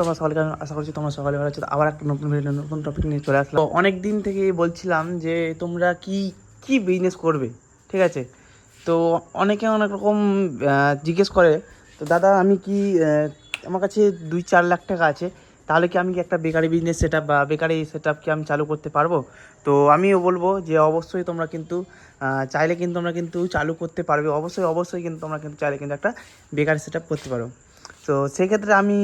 তোমার সকালকে আমি আশা করছি তোমরা সকালে ভালো আছো। আবার একটা নতুন ভিডিও নতুন টপিক নিয়ে চলে আসলাম। অনেক দিন থেকে বলছিলাম যে তোমরা কি কি বিজনেস করবে? ঠিক আছে? তো অনেকে অনেক রকম জিজ্ঞেস করে, তো দাদা, আমি কি আমার কাছে দুই চার লাখ টাকা আছে, তাহলে কি আমি কি একটা বেকারি বিজনেস সেট বা বেকারি সেট কি আমি চালু করতে পারব? তো আমিও বলব যে অবশ্যই তোমরা কিন্তু চাইলে কিন্তু তোমরা কিন্তু চালু করতে পারবে। অবশ্যই অবশ্যই কিন্তু তোমরা কিন্তু চাইলে কিন্তু একটা বেকারি সেট করতে পারো। তো সেক্ষেত্রে আমি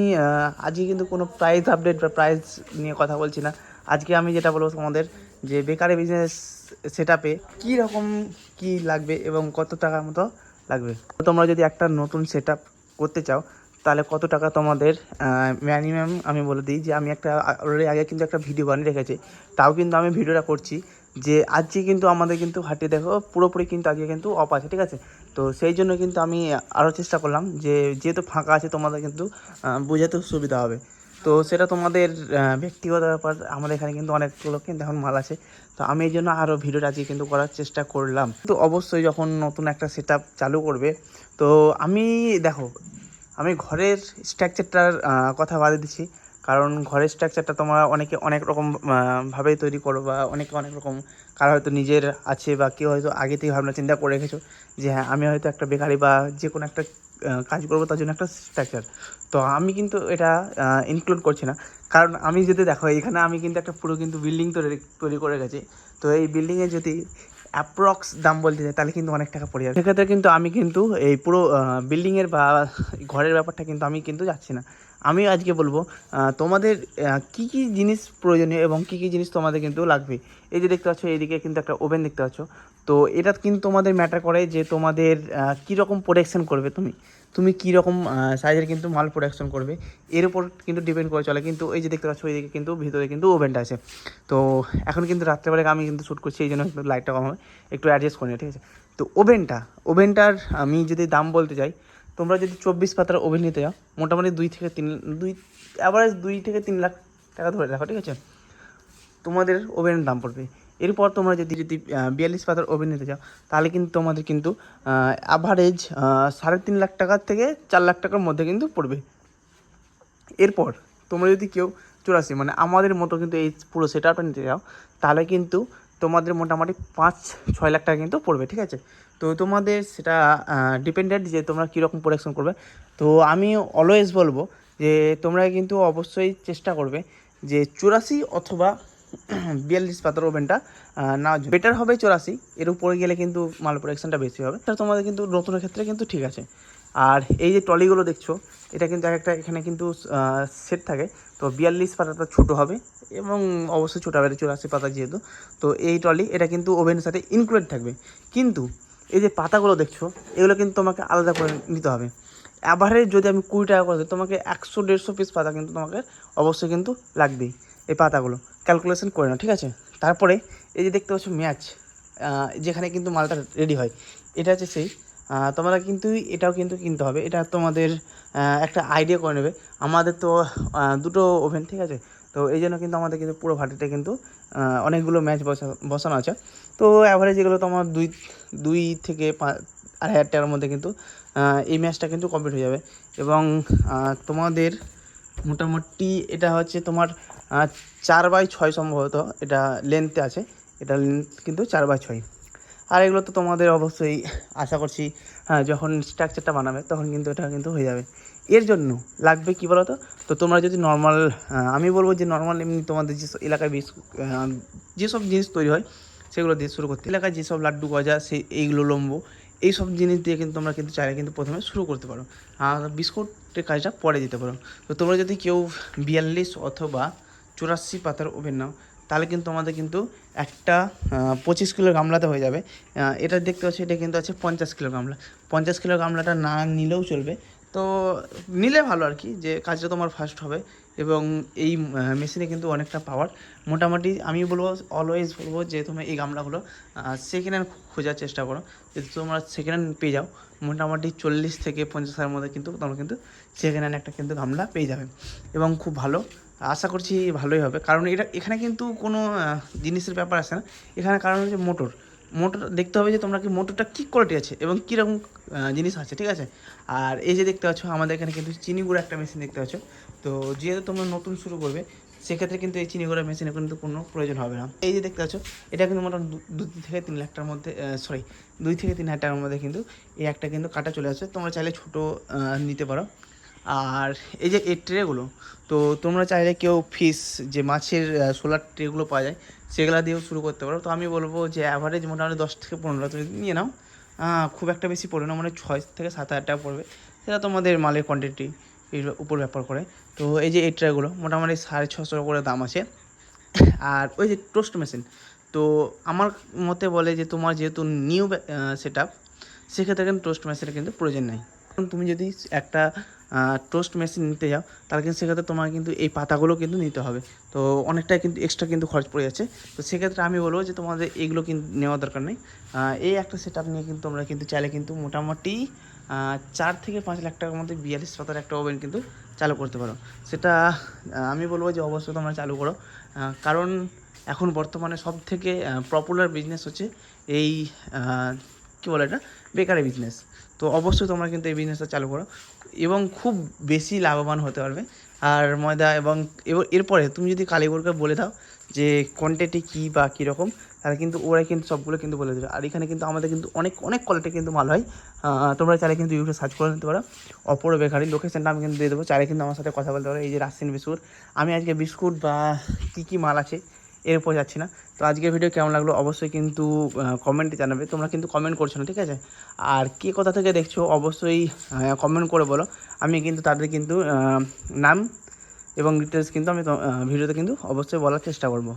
আজকে কিন্তু কোনো প্রাইস আপডেট বা প্রাইস নিয়ে কথা বলছি না। আজকে আমি যেটা বলব তোমাদের যে বেকারি বিজনেস সেট আপে কী রকম কী লাগবে এবং কত টাকার মতো লাগবে? তোমরা যদি একটা নতুন সেট করতে চাও, তাহলে কত টাকা তোমাদের মিনিমাম আমি বলে দিই যে আমি একটা অলরেডি আগে কিন্তু একটা ভিডিও বানিয়ে রেখেছি। তাও কিন্তু আমি ভিডিওটা করছি। যে আজকে কিন্তু আমাদের কিন্তু হাটে দেখো পুরোপুরি কিন্তু আজকে কিন্তু অফ আছে ঠিক আছে? তো সেই জন্য কিন্তু আমি আরও চেষ্টা করলাম যে যেহেতু ফাঁকা আছে তোমাদের কিন্তু আহ, বোঝাতেও সুবিধা হবে। তো সেটা তোমাদের ব্যক্তিগত ব্যাপার আমাদের এখানে কিন্তু অনেকগুলো কিন্তু এখন মাল আছে। তো আমি এই জন্য আরও ভিডিওটা আজকে কিন্তু করার চেষ্টা করলাম। তো অবশ্যই যখন নতুন একটা সেট চালু করবে তো আমি দেখো আমি ঘরের স্ট্রাকচারটার কথা বাদে দিচ্ছি। কারণ ঘরের স্ট্রাকচারটা তোমরা অনেকে অনেক রকম আহ, ভাবে তৈরি করো বা অনেকে অনেক রকম কার হয়তো নিজের আছে বা কেউ হয়তো আগে থেকে ভাবনা চিন্তা করে রেখেছো যে হ্যাঁ আমি হয়তো একটা বেকারি বা যে কোনো একটা কাজ করব তার জন্য একটা স্ট্রাকচার তো আমি কিন্তু এটা ইনক্লুড করছি না। কারণ আমি যদি দেখো এখানে আমি কিন্তু একটা পুরো কিন্তু বিল্ডিং তৈরি তৈরি করে গেছি তো এই বিল্ডিংয়ে যদি অ্যাপ্রক্স দাম বলতে চাই, তাহলে কিন্তু অনেক টাকা পড়ে যাবে। সেক্ষেত্রে কিন্তু আমি কিন্তু এই পুরো বিল্ডিংয়ের বা, ঘরের ব্যাপারটা কিন্তু আমি কিন্তু যাচ্ছি না। আমি আজকে বলব তোমাদের কি কি জিনিস প্রয়োজনীয় এবং কি কি জিনিস তোমাদের কিন্তু লাগবে। এই যে দেখতে পাচ্ছ, এইদিকে কিন্তু একটা ওভেন দেখতে পাচ্ছ। তো এটা কিন্তু তোমাদের ম্যাটার করে যে তোমাদের আহ, কী রকম প্রোডাকশন করবে তুমি? তুমি কী রকম সাইজের কিন্তু মাল প্রোডাকশন করবে? এর উপর কিন্তু ডিপেন্ড করে চলে। কিন্তু এই যে দেখতে পাচ্ছ এইদিকে কিন্তু ভিতরে কিন্তু ওভেনটা আছে। তো এখন কিন্তু রাত্রেবেলায় আমি কিন্তু শ্যুট করছি এই জন্য লাইটটা কম হবে। একটু অ্যাডজাস্ট করে ঠিক আছে? তো ওভেনটা ওভেনটার আমি যদি দাম বলতে চাই তোমরা যদি চব্বিশ পাতার ওভেন নিতে যাও মোটামুটি দুই থেকে তিন দুই অ্যাভারেজ দুই থেকে তিন লাখ টাকা ধরে রাখো ঠিক আছে? তোমাদের ওভেনের দাম পড়বে। এরপর তোমরা যদি যদি বিয়াল্লিশ পাতার ওভেন নিতে চাও, তাহলে কিন্তু তোমাদের কিন্তু অ্যাভারেজ সাড়ে তিন লাখ টাকার থেকে চার লাখ টাকার মধ্যে কিন্তু পড়বে। এরপর তোমরা যদি কেউ চুরাশি মানে আমাদের মতো কিন্তু এই পুরো সেট আপটা নিতে চাও, তাহলে কিন্তু তোমাদের মোটামুটি পাঁচ, ছয় লাখ টাকা কিন্তু পড়বে, ঠিক আছে? তো তোমাদের সেটা ডিপেন্ডেন্ট যে তোমরা কীরকম প্রোডাকশন করবে। তো আমি অলওয়েজ বলব যে তোমরা কিন্তু অবশ্যই চেষ্টা করবে যে চুরাশি অথবা বিয়াল্লিশ পাতার ওভেনটা না বেটার হবে চুরাশি, এর উপরে গেলে কিন্তু মাল প্রোডাকশানটা বেশি হবে। তা তোমাদের কিন্তু নতুনের ক্ষেত্রে কিন্তু ঠিক আছে। আর এই যে ট্রলিগুলো দেখছ, এটা কিন্তু এক একটা এখানে কিন্তু সেট থাকে। তো বিয়াল্লিশ পাতাটা ছোটো হবে এবং অবশ্যই ছোটো হবে, চুরাশি পাতা যেহেতু। তো এই ট্রলি, এটা কিন্তু ওভেনের সাথে ইনক্লুড থাকবে। কিন্তু এই যে পাতাগুলো দেখছ, এগুলো কিন্তু তোমাকে আলাদা করে নিতে হবে। অ্যাভারেজ যদি আমি কুড়ি টাকা করে তোমাকে একশো, দেড়শো পিস পাতা কিন্তু তোমাকে অবশ্যই কিন্তু লাগবেই। এই পাতাগুলো। ক্যালকুলেশন করে নাও, ঠিক আছে? তারপরে এই যে দেখতে পাচ্ছ ম্যাচ যেখানে কিন্তু মালটা রেডি হয়। এটা হচ্ছে সেই তোমরা কিন্তু, এটাও কিন্তু কিনতে হবে। এটা তোমাদের একটা আইডিয়া করে নেবে। আমাদের তো দুটো ওভেন ঠিক আছে? তো এই জন্য কিন্তু আমাদের কিন্তু পুরো ভাটিতে কিন্তু অনেকগুলো ম্যাচ বসা, বসানো আছে। তো অ্যাভারেজ এগুলো তোমার দুই দুই থেকে পাঁচ আড়াই হাজার টাকার মধ্যে কিন্তু এই ম্যাচটা কিন্তু কমপ্লিট হয়ে যাবে। এবং তোমাদের মোটামুটি এটা হচ্ছে তোমার চার বাই ছয় সম্ভবত এটা লেন্থে আছে। এটা লেন্থ কিন্তু চার বাই ছয়। আর এগুলো তো তোমাদের অবশ্যই আশা করছি হ্যাঁ যখন স্ট্রাকচারটা বানাবে তখন কিন্তু এটা কিন্তু হয়ে যাবে। এর জন্য লাগবে কী বলো তো তো তোমরা যদি নর্মাল আমি বলব যে নর্মাল এমনি তোমাদের যেসব এলাকায় বেশ যেসব জিনিস তৈরি হয়, সেগুলো দিয়ে শুরু করতে। এলাকায় যেসব লাড্ডু গজা সেই এইগুলো লম্বো, এইসব জিনিস দিয়ে কিন্তু তোমরা কিন্তু চাইলে কিন্তু প্রথমে শুরু করতে পারো। আর বিস্কুটের কাজটা পরে দিতে পারো। তো তোমরা যদি কেউ বিয়াল্লিশ অথবা চুরাশি পাতার ওভেন নাও, তাহলে কিন্তু আমাদের কিন্তু একটা পঁচিশ কিলো গামলাতে হয়ে যাবে। এটা দেখতে পাচ্ছি, এটা কিন্তু আছে পঞ্চাশ কিলো গামলা। পঞ্চাশ কিলো গামলাটা না নিলেও চলবে। তো নিলে ভালো আর কি, যে কাজটা তোমার ফার্স্ট হবে। এবং এই মেশিনে কিন্তু অনেকটা পাওয়ার মোটামুটি আমি বলব অলওয়েজ বলব যে তুমি এই গামলাগুলো সেকেন্ড হ্যান্ড খোঁজার চেষ্টা করো। যদি তোমরা সেকেন্ড হ্যান্ড পেয়ে যাও, মোটামুটি চল্লিশ থেকে পঞ্চাশ হাজার মধ্যে কিন্তু তোমরা কিন্তু সেকেন্ড হ্যান্ড একটা কিন্তু গামলা পেয়ে যাবে। এবং খুব ভালো আশা করছি ভালোই হবে। কারণ এটা, এখানে কিন্তু কোনো জিনিসের ব্যাপার আসে না। এখানে কারণ হচ্ছে মোটর। মোটর, দেখতে হবে যে তোমরা কি, মোটরটা কী কোয়ালিটি আছে এবং কীরকম জিনিস আছে, ঠিক আছে? আর এই যে দেখতে পাচ্ছ, আমাদের এখানে কিন্তু চিনি গুঁড়ো একটা মেশিন দেখতে পাচ্ছ। তো যেহেতু তোমরা নতুন শুরু করবে, সেক্ষেত্রে কিন্তু এই চিনি গুঁড়া মেশিনের কিন্তু কোনো প্রয়োজন হবে না। এই যে দেখতে পাচ্ছ, এটা কিন্তু মোটামুটি দু থেকে তিন লাখ টাকার মধ্যে সরি দুই থেকে তিন হাজার টাকার মধ্যে কিন্তু এই একটা কিন্তু কাটা চলে আসছে তোমরা চাইলে ছোটো নিতে পারো। আর এই যে এই ট্রেগুলো তো তোমরা চাইলে কেউ ফিস যে মাছের সোলার ট্রেগুলো পাওয়া যায়, সেগুলো দিয়েও শুরু করতে পারো। তো আমি বলব যে অ্যাভারেজ মোটামুটি দশ থেকে পনেরো তুমি নিয়ে নাও। খুব একটা বেশি পড়বে না মানে ছয় থেকে সাত হাজার টাকা পড়বে। সেটা তোমাদের মালের কোয়ান্টিটি এর উপর ব্যাপার করে। তো এই যে এই ট্রেগুলো মোটামুটি সাড়ে ছশো করে দাম আছে। আর ওই যে টোস্ট মেশিন তো আমার মতে বলে যে তোমার যেহেতু নিউ সেট আপ সেক্ষেত্রে কিন্তু টোস্ট মেশিনের কিন্তু প্রয়োজন নেই। তুমি যদি একটা টোস্ট মেশিন নিতে যাও, তাহলে কিন্তু সেক্ষেত্রে তোমার কিন্তু এই পাতাগুলো কিন্তু নিতে হবে। তো অনেকটাই কিন্তু এক্সট্রা কিন্তু খরচ পড়ে যাচ্ছে। তো সেক্ষেত্রে আমি বলব যে তোমাদের এগুলো কিন্তু নেওয়ার দরকার নেই। এই একটা সেট নিয়ে কিন্তু তোমরা কিন্তু চাইলে কিন্তু মোটামুটি চার থেকে পাঁচ লাখ টাকার মধ্যে বিয়াল্লিশ পাতার একটা ওভেন কিন্তু চালু করতে পারো। সেটা আমি বলব যে অবশ্যই তোমরা চালু করো। কারণ এখন বর্তমানে সব থেকে পপুলার বিজনেস হচ্ছে এই কী বলে এটা? বেকারি বিজনেস তো অবশ্যই তোমরা কিন্তু এই বিজনেসটা চালু করো এবং খুব বেশি লাভবান হতে পারবে। আর ময়দা এবং এরপরে তুমি যদি কালীগড়কে বলে দাও যে কোয়ান্টিটি কী বা কীরকম তাহলে কিন্তু ওরাই কিন্তু সবগুলো কিন্তু বলে দেবে। আর এখানে কিন্তু আমাদের কিন্তু অনেক অনেক কোয়ালিটি কিন্তু মাল হয়। তোমরা চাইলে কিন্তু ইউটিউবে সার্চ করে নিতে পারো। অপর বেকারি লোকেশনটা আমি কিন্তু দিয়ে দেবো। চাইলে কিন্তু আমার সাথে কথা বলতে পারো। এই যে রাশিয়ান বিস্কুট আমি আজকে বিস্কুট বা কী কী মাল আছে এর উপর যাচ্ছি না। তো আজকের ভিডিও কেমন লাগল অবশ্যই কিন্তু কমেন্টে জানাবে। তোমরা কিন্তু কমেন্ট করছ না, ঠিক আছে? আর কে কোথা থেকে দেখছ অবশ্যই কমেন্ট করে বলো। আমি কিন্তু তাদের কিন্তু নাম এবং ডিটেলস কিন্তু আমি ভিডিওতে কিন্তু অবশ্যই বলার চেষ্টা করব।